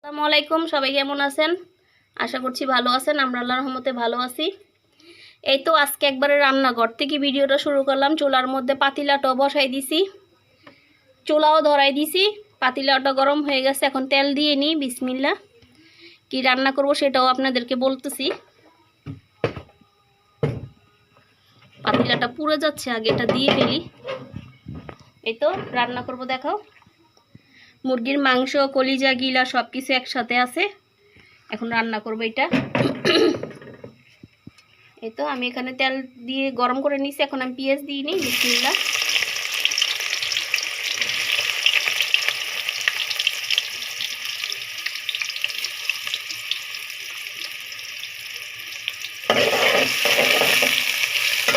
আসসালামু আলাইকুম, সবাই কেমন আছেন? আশা করছি ভালো আছেন, আমরা আল্লাহর রহমতে ভালো আছি। এই তো আজকে একবারে রান্নাঘর থেকে ভিডিওটা শুরু করলাম, চুলার মধ্যে পাতিলাটাও বসাই দিছি। চুলাও ধরাই দিছি, পাতিলাটা গরম হয়ে গেছে, এখন তেল দিয়ে নিই বিসমিল্লা কি রান্না করব সেটাও আপনাদেরকে বলতেছি। পাতিলাটা পুড়ে যাচ্ছে, আগে এটা দিয়ে ফেলি। এই তো রান্না করব, দেখাও। মুরগির মাংস, কলিজা, গিলা সব কিছু একসাথে আছে। এখন রান্না করব এটা। এই তো, আমি এখানে তেল দিয়ে গরম করে নিছি এখন আমি পেঁয়াজ দিই নিই বিসমিল্লা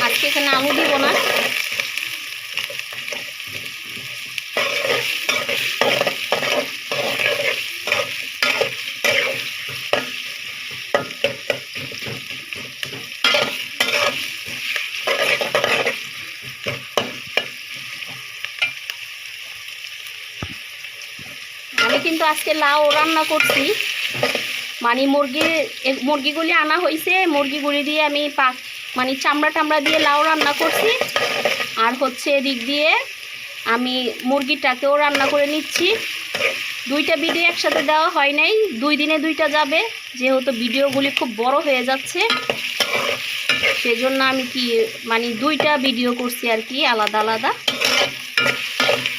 আজকে এখানে আলু দিব না আমি আজকে লাউ রান্না করছি। মানে মুরগি মুরগিগুলি আনা হয়েছে মুরগিগুলি দিয়ে আমি পাক মানে চামড়া টামড়া দিয়ে লাউ রান্না করছি। আর হচ্ছে এদিক দিয়ে আমি মুরগিটাকেও রান্না করে নিচ্ছি। দুইটা ভিডিও একসাথে দেওয়া হয় নাই। দুই দিনে দুইটা যাবে। যেহেতু ভিডিওগুলি খুব বড় হয়ে যাচ্ছে। সেজন্য আমি কি মানে দুইটা ভিডিও করছি আর কি, আলাদা আলাদা।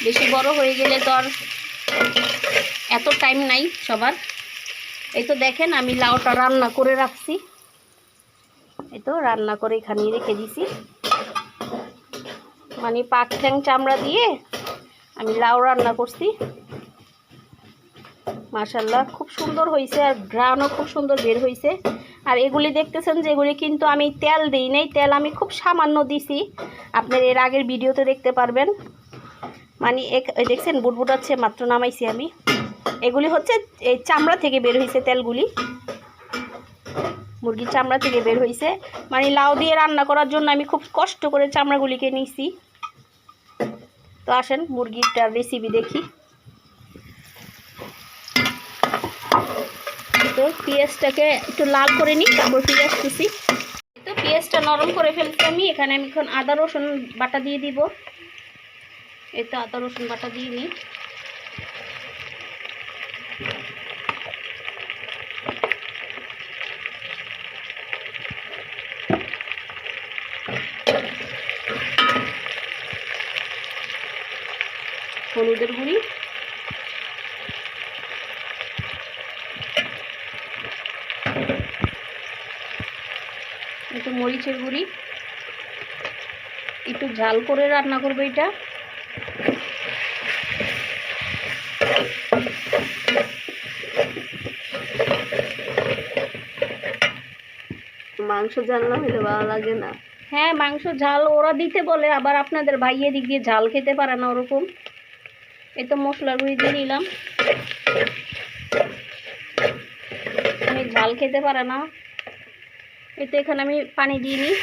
বেশি বড় হয়ে গেলে তো আর এত টাইম নাই সবার। এই তো দেখেন, আমি লাউটা রান্না করে রাখছি। এই তো রান্না করে এখানে রেখে দিছি। মানে পাক ঠ্যাং চামড়া দিয়ে আমি লাউ রান্না করছি। মাশাল্লাহ খুব সুন্দর হয়েছে আর গ্রানও খুব সুন্দর বের হয়েছে আর এগুলি দেখতেছেন যেগুলি কিন্তু আমি তেল দিই নাই, তেল আমি খুব সামান্য দিছি। আপনার এর আগের ভিডিওতে দেখতে পারবেন। মানে এক- দেখছেন, বুটবুটাচ্ছে, মাত্র নামাইছি আমি। এগুলি হচ্ছে, এই চামড়া থেকে বের হয়েছে তেলগুলি। মুরগির চামড়া থেকে বের হয়েছে মানে লাউ দিয়ে রান্না করার জন্য আমি খুব কষ্ট করে চামড়াগুলিকে নিয়েছি তো আসেন, মুরগিটার রেসিপি দেখি। তো পেঁয়াজটাকে একটু লাল করে নিই, তারপর ফিরে আসতেছি। তো পেঁয়াজটা নরম করে ফেলছি আমি। এখানে আমি এখন আদা, রসুন বাটা দিয়ে দিব। এই তো আদা, রসুন বাটা দিয়ে নিই। হলুদের গুঁড়ি। একটু মরিচের গুঁড়ি। একটু ঝাল করে রান্না করব এটা। মাংস ঝাল না হলে ভালো লাগে না। হ্যাঁ মাংস ঝাল ওরা দিতে বলে, আবার আপনাদের ভাই এদিক দিয়ে ঝাল খেতে পারে না ওরকম। এই তো মশলা গুঁড়ি দিয়ে নিলাম। আমি ঝাল খেতে পারে না। এই তো এখানে আমি পানি দিয়ে নিই।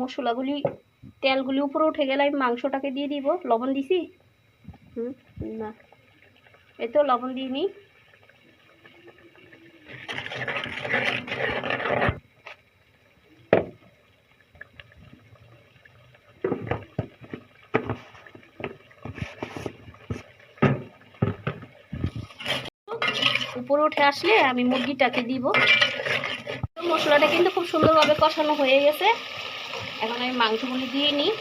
মশলাগুলি, তেলগুলি উপরে উঠে গেলে আমি মাংসটাকে দিয়ে দিব। লবণ দিছি? হুম, না। তো লবণ দিয়ে উপরে উঠে আসলে আমি মুরগিটাকে দিব। মশলাটা কিন্তু খুব সুন্দরভাবে কষানো হয়ে গেছে। এখন আমি মাংসগুলি দিয়ে নিই।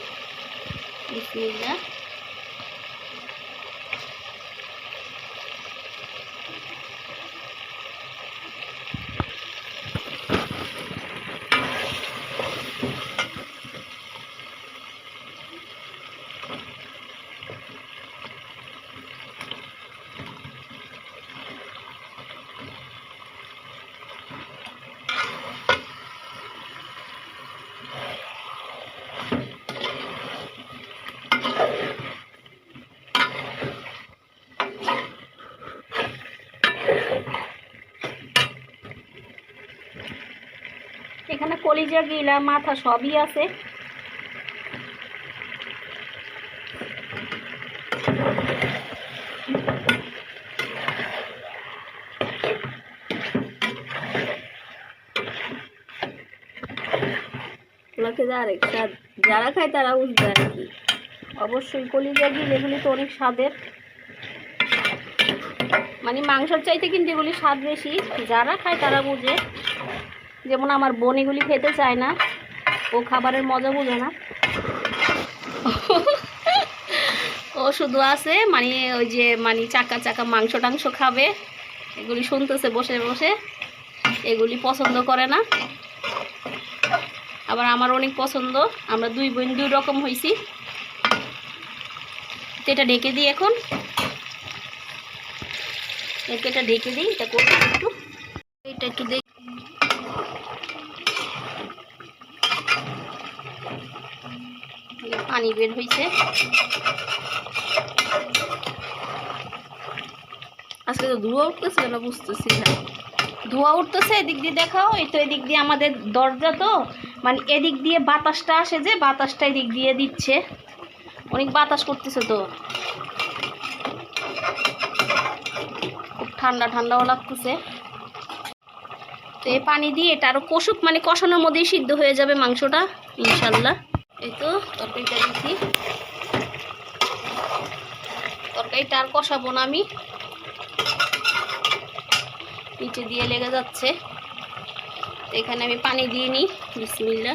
বিসমিল্লাহ। এখানে কলিজা, গিলা, মাথা সবই আছে। যারা খায় তারা বুঝবে আর কি। অবশ্যই কলিজা, গিল, এগুলি তো অনেক স্বাদের। মানে মাংসর চাইতে কিন্তু এগুলি স্বাদ বেশি। যারা খায় তারা বুঝে। যেমন আমার বোন এগুলি খেতে চায় না, ও খাবারের মজা বুঝে না। ও শুধু আছে মানে ওই যে মানে চাকা চাকা মাংস টাংস খাবে, এগুলি শুনতেছে বসে বসে, এগুলি পছন্দ করে না। আবার আমার অনেক পছন্দ, আমরা দুই বোন দুই রকম হয়েছি এটা ঢেকে দিই এখন। এটা ঢেকে দিই, এটা করব একটু। এটা একটু দেখ এই পানি বের হয়েছে আজকে তো ধুয়া উঠতেছে না, বুঝতেছি না। ধোয়া উঠতেছে, এদিক দিয়ে দেখাও, এই তো এদিক দিয়ে আমাদের দরজা তো। মানে এদিক দিয়ে বাতাসটা আসে যে, বাতাসটা এদিক দিয়ে দিচ্ছে। অনেক বাতাস করতেছে তো। খুব ঠান্ডা ঠান্ডাও লাগতেছে। তো এই পানি দিয়ে এটা আরও কষুক মানে কষানোর মধ্যেই সিদ্ধ হয়ে যাবে মাংসটা, ইনশাল্লাহ। এই তো তরকারিটা দিচ্ছি তরকারিটা আর কষাবো না আমি। নিচে দিয়ে লেগে যাচ্ছে। তো এখানে আমি পানি দিয়ে নিই, বিসমিল্লা।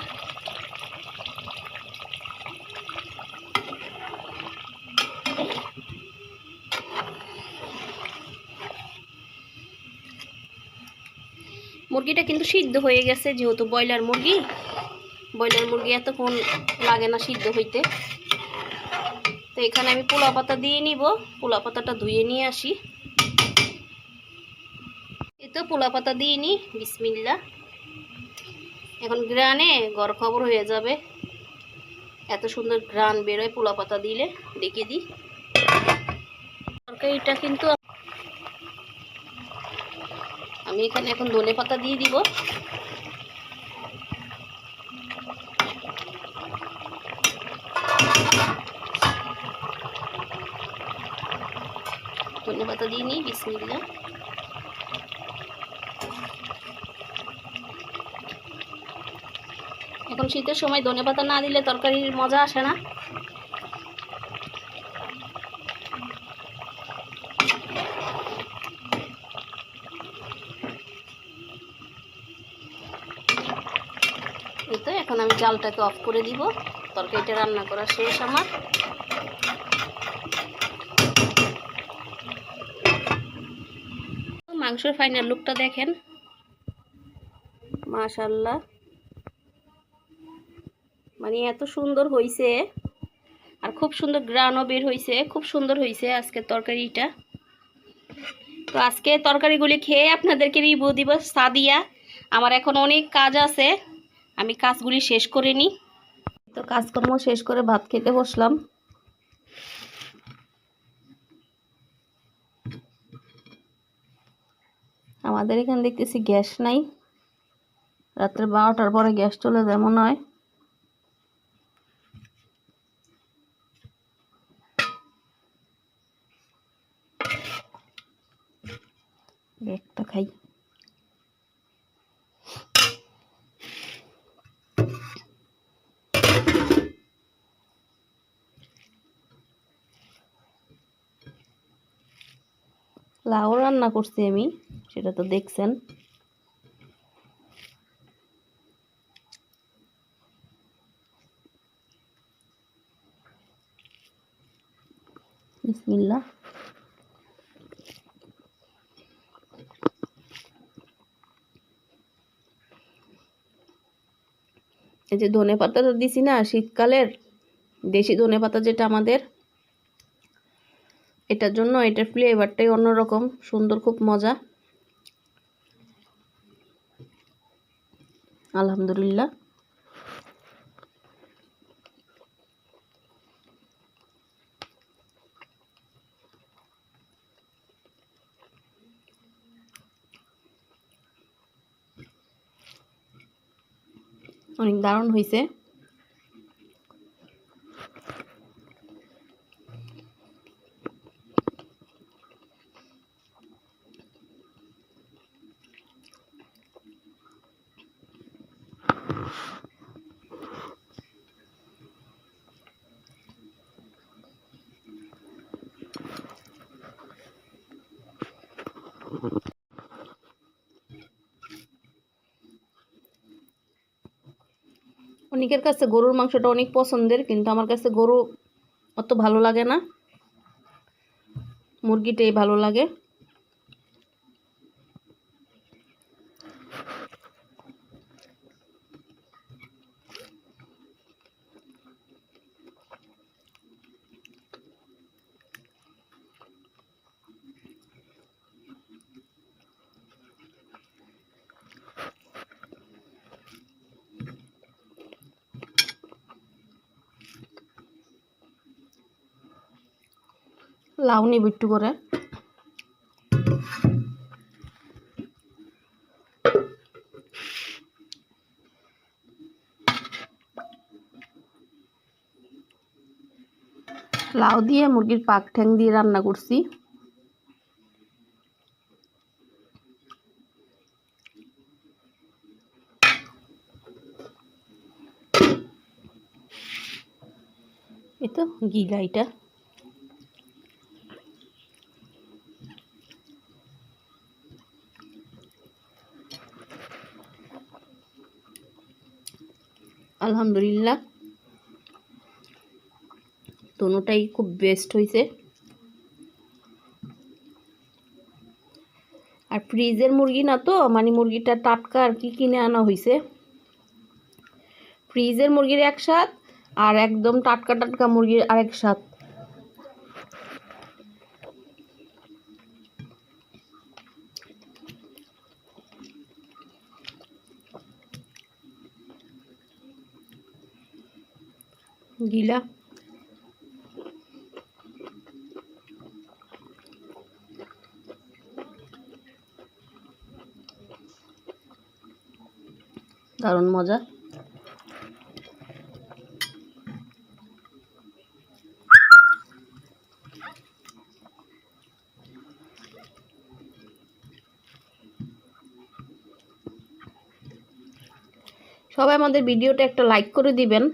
মুরগিটা কিন্তু সিদ্ধ হয়ে গেছে, যেহেতু ব্রয়লার মুরগি। ব্রয়লার মুরগি এতক্ষণ লাগে না সিদ্ধ হইতে। তো এখানে আমি পোলা পাতা দিয়ে নিব। পোলা পাতাটা ধুয়ে নিয়ে আসি। তো পোলা পাতা দিয়ে নি বিসমিল্লা এখন গ্রানে ঘর খবর হয়ে যাবে। এত সুন্দর গ্রান বেরোয় পোলা পাতা দিলে ডেকে দিই। তরকারিটা কিন্তু আমি এখানে এখন ধনে পাতা দিয়ে দিব। ধনে পাতা দিয়ে নিই বিসমিল্লা এখন শীতের সময় ধনে পাতা না দিলে তরকারির মজা আসে না। এখন আমি জালটাকে অফ করে দিব। তরকারিটা রান্না করা শেষ আমার। মাংসের ফাইনাল লুকটা দেখেন। মাশাল্লাহ মানে এত সুন্দর হয়েছে আর খুব সুন্দর গ্রানও বের হয়েছে খুব সুন্দর হয়েছে আজকের তরকারিটা। তো আজকে তরকারিগুলি খেয়ে আপনাদেরকে রিভিউ দিব সাদিয়া। আমার এখন অনেক কাজ আছে। আমি কাজগুলি শেষ করে নিই। তো কাজকর্ম শেষ করে ভাত খেতে বসলাম। আমাদের এখানে দেখতেছি গ্যাস নাই। রাত্রে বারোটার পরে গ্যাস চলে যায় মনে হয়। একটা খাই। লাউ রান্না করছি আমি। সেটা তো দেখছেন। এই যে ধনে পাতাটা দিছি না, শীতকালের দেশি ধনে পাতা যেটা আমাদের, এটার জন্য এটার ফ্লেভারটাই অন্যরকম, সুন্দর, খুব মজা। আলহামদুলিল্লাহ। অনেক দারুণ হয়েছে অনেকের কাছে গরুর মাংসটা অনেক পছন্দের, কিন্তু আমার কাছে গরু অত ভালো লাগে না। মুরগিটাই ভালো লাগে। লাউ নিব একটু করে। লাউ দিয়ে মুরগির পাক ঠ্যাং দিয়ে রান্না করছি। এই তো গিলা এটা। আলহামদুলিল্লাহ। দোনোটাই খুব বেস্ট হয়েছে আর ফ্রিজের মুরগি না তো মানে মুরগিটা টাটকা আর কি কিনে আনা হয়েছে ফ্রিজের মুরগির একসাথ আর একদম টাটকা টাটকা মুরগির আরেক স্বাদ। গিলা। দারুণ মজা। সবাই আমাদের ভিডিওটা একটা লাইক করে দিবেন।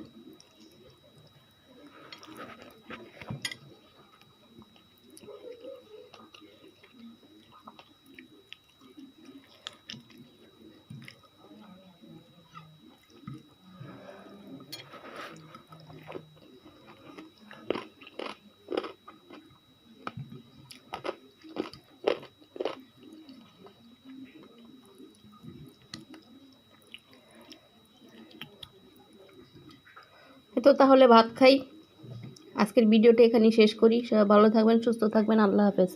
তো তাহলে ভাত খাই। আজকের ভিডিওটা এখানেই শেষ করি। সবাই ভালো থাকবেন, সুস্থ থাকবেন। আল্লাহ হাফেজ।